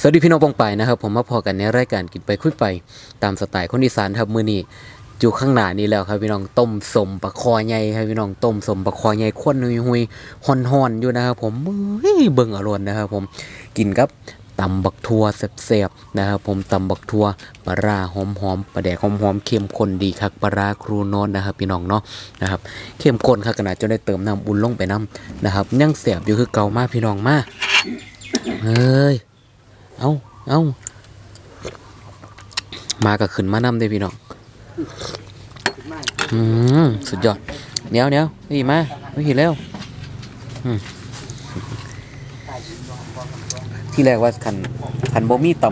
สวัสดีพี่น้องปองไปนะครับผมมาพอกันในรายการกินไปคุยไป ตามสไตล์คนอีสานครับมือนี้อยู่ข้างหน้านี้แล้วครับพี่น้องต้มสมปลาคอใหญ่ครับพี่น้องต้มสมปลาคอใหญ่ข้นหุยๆฮ้อนๆอยู่นะครับผมเฮ้ยเบิ่งอร่อยนะครับผมกินกับตำบักทั่วแซ่บๆนะครับผมตำบักทั่วปลาร้าหอมๆปลาแดกหอมๆเข้มข้นดีครับปลาราครูโนนนะครับพี่น้องเนาะนะครับเข้มข้นครับขนาดจนได้เติมน้ำอุ่นลงไปน้ำนะครับยังแซ่บอยู่คือเก่ามากพี่น้องมากเฮ้ย เอาเอามากับขึ้นมานำเด้พี่น้องอืมสุดยอดเดี๋ยวเดี๋ยวนี่มาไม่เห็นแล้วอืมที่แรกว่าขันขันบ่มีต่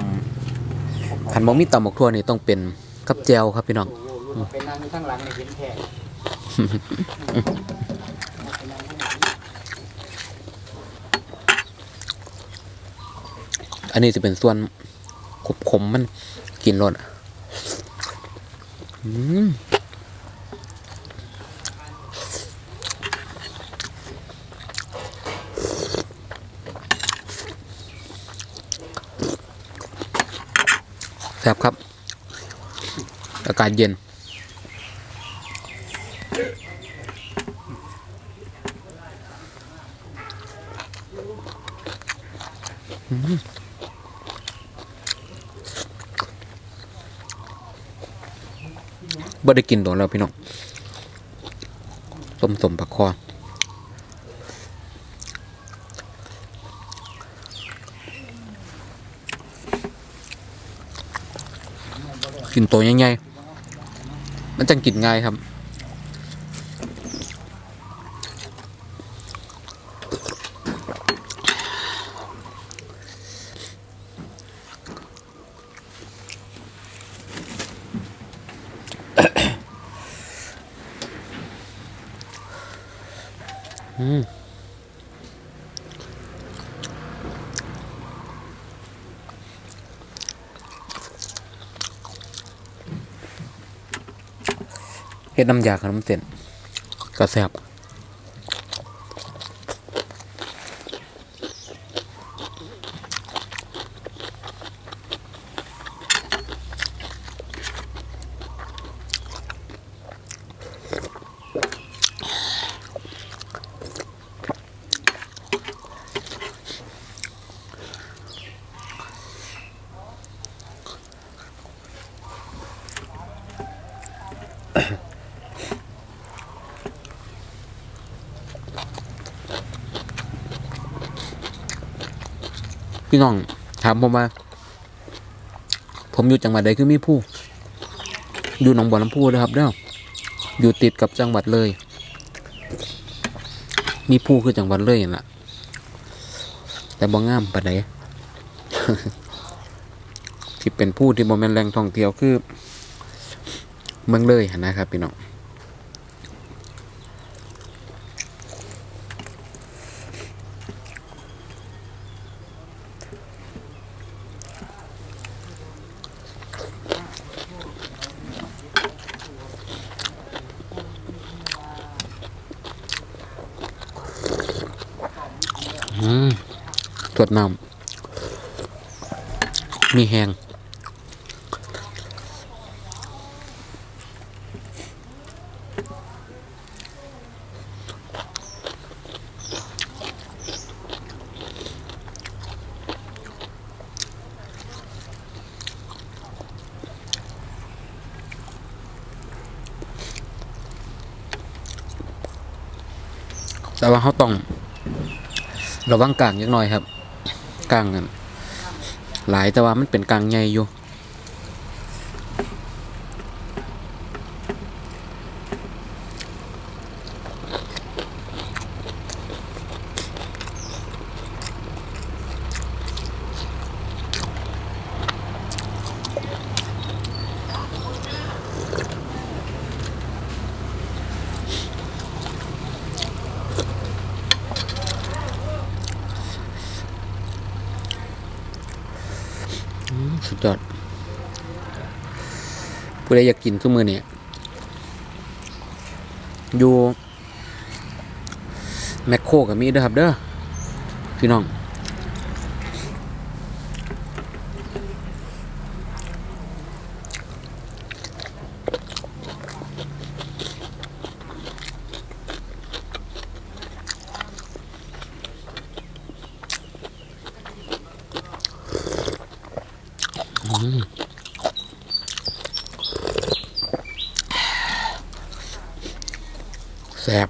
ำขันบ่มีต่ำหมกทั่วนี่ต้องเป็นกับแจวครับพี่น้องเป็นนางข้างหลังในเห็นแท้ อันนี้จะเป็นส่วนขบขมมันกินรสอืมแซ่บครับ อากาศเย็น บ่ได้กินโดนแล้วพี่น้องสมสมปักคอกินตัวใหญ่ๆมันจังกินง่ายครับ เฮ็ดน้ำยาขนมเส้นก็แซ่บ พี่น้องถามผมว่า ผมอยู่จังหวัดใดคือมีผู้อยู่หนองบัวลำพูนะครับเด้ออยู่ติดกับจังหวัดเลย มีผู้คือจังหวัดเลยน่ะ แต่บ่งามปานใดที่เป็นผู้ที่บ่แม่นแหล่งท่องเที่ยวคือ เมืองเลยนะครับพี่น้อง ตรวจน้ำมีแหงแต่ว่าเขาต้อง ระวังกลางยักหน่อยครับกลางนั่นหลายแต่ว่ามันเป็นกลางใหญ่อยู่ สุ ดยอดผู้ใดอยากกินทุกมือเนี่ยอยู่แมคโครกับมีเด้อครับเด้อพี่น้อง แซ่บ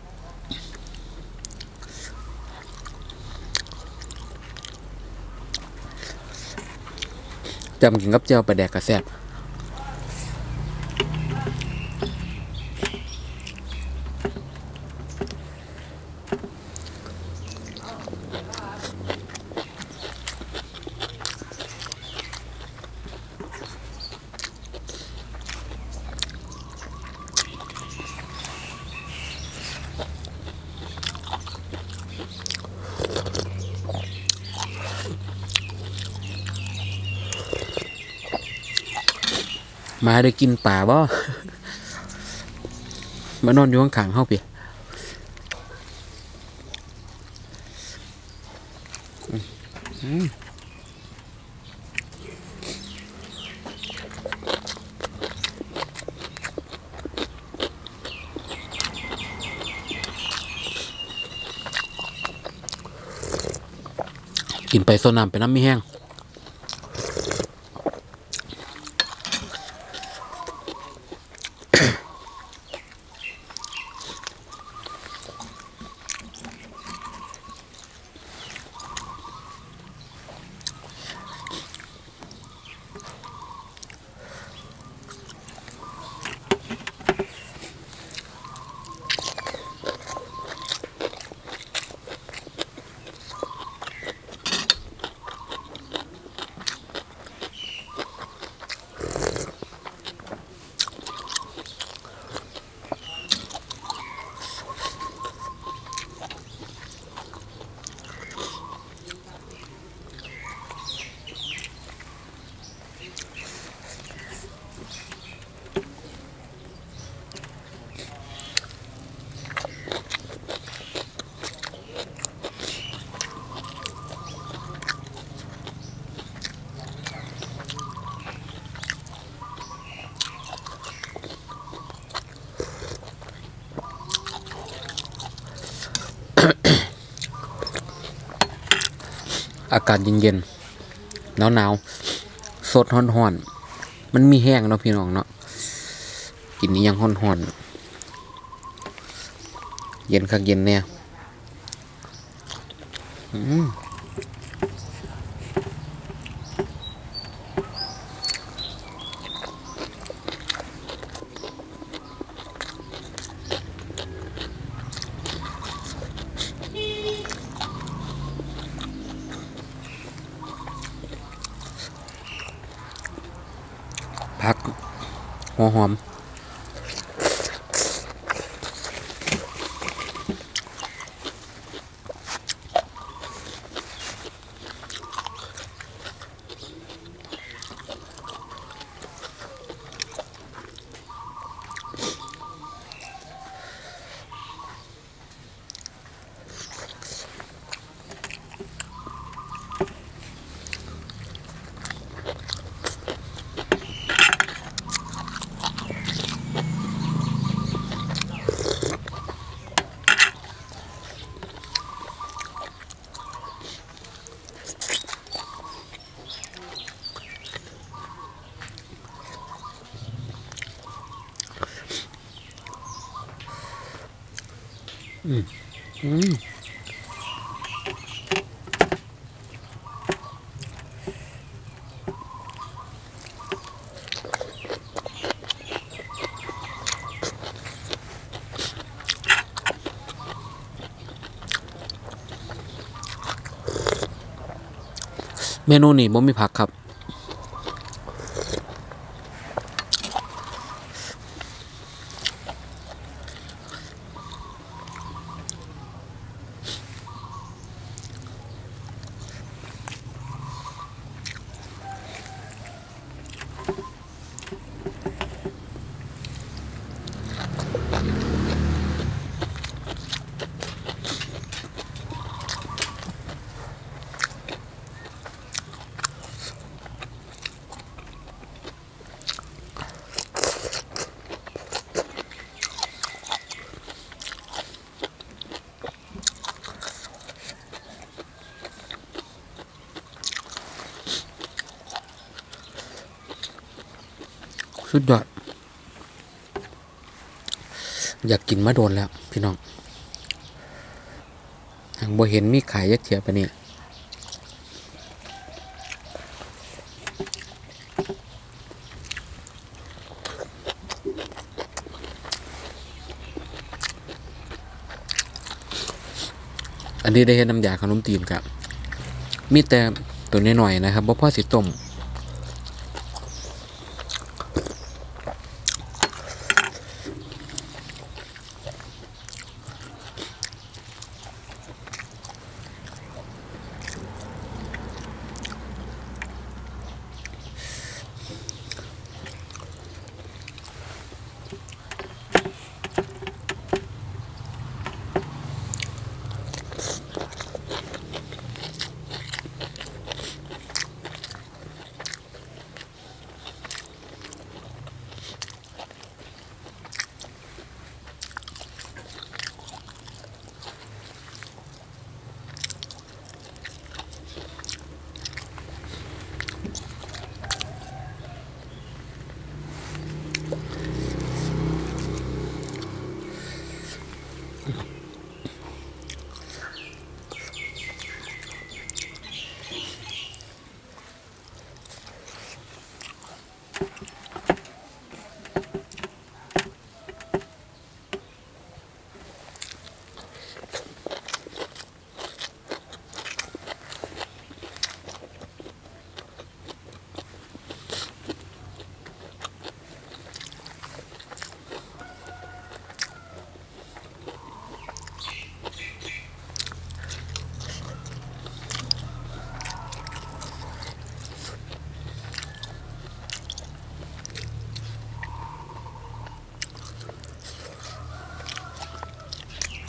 จำกินกับเจ้าปลาแดกกระแซบ มาได้กินป่าบ่มานอนอยู่ข้างๆเฮาเปียกินไปโซน้ำไปน้ำมีแห้ง อากาศเย็นๆหนาวๆสดห้อนๆมันมีแห้งเนาะพี่น้องเนาะกินนี้ยังห้อนๆเย็นคักเย็นเนี่ยอืม ผักหัวหอม อืมเมนูนี่บ่มีผักครับ สุดยอด อยากกินมาโดนแล้ว พี่น้องทางบ่เห็นมีขายยักเทียปะเนี่ยอันนี้ได้เห็นน้ำยาขนมตีนครับ มีแต่ตัวน้อยๆนะครับบ่พ่อสิต้ม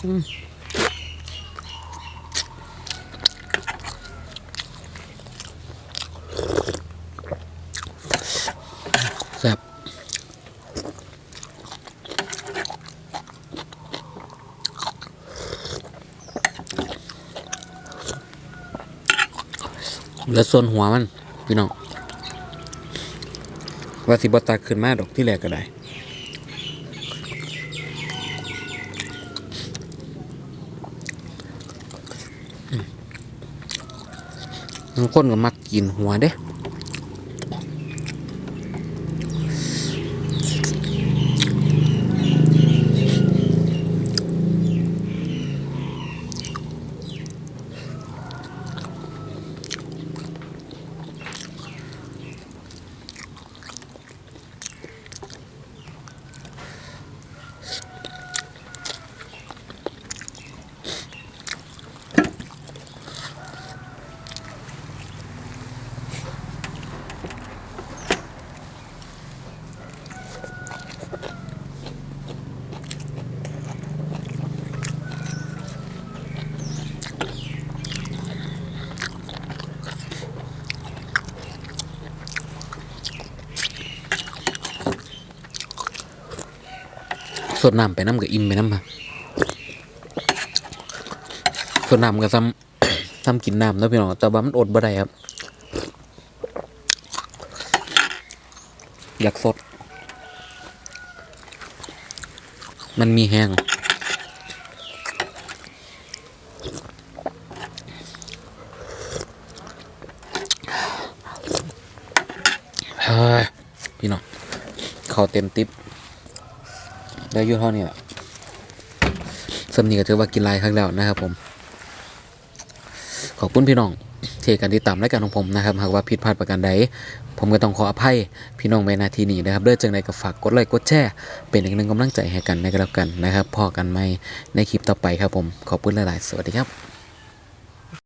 แซ่บแล้วส่วนหัวมัน พี่น้องว่าสิบตักขึ้นมาดอกที่แรกก็ได้ บาง คนก็มักกินหัวเด้ ดน้ำไปน้ำกับอิ่มไปน้ำมาสดน้ำกับซ้ำซ้ำกินน้ำแล้วพี่น้องแต่ว่ามันอดบ่ได้ครับ อยากสด มันมีแห้งเฮ้ยพี่น้องเขาเต็มติ๊บ ได้วยุ่เท่านี้แหละสำนีก็ถือว่ากินลายครั้งแล้วนะครับ ผม ขอบคุณพี่น้องที่การติดตามรายการของผมนะครับ หากว่าผิดพลาดประการใด ผมก็ต้องขออภัยพี่น้องในนาทีนี้นะครับเด้อจังใดก็ฝากกดไลค์กดแชร์เป็นอีกหนึ่งกำลังใจให้กันนะครับกันนะครับพอกันไหมในคลิปต่อไปครับผม ขอบคุณหลาย ๆ สวัสดีครับ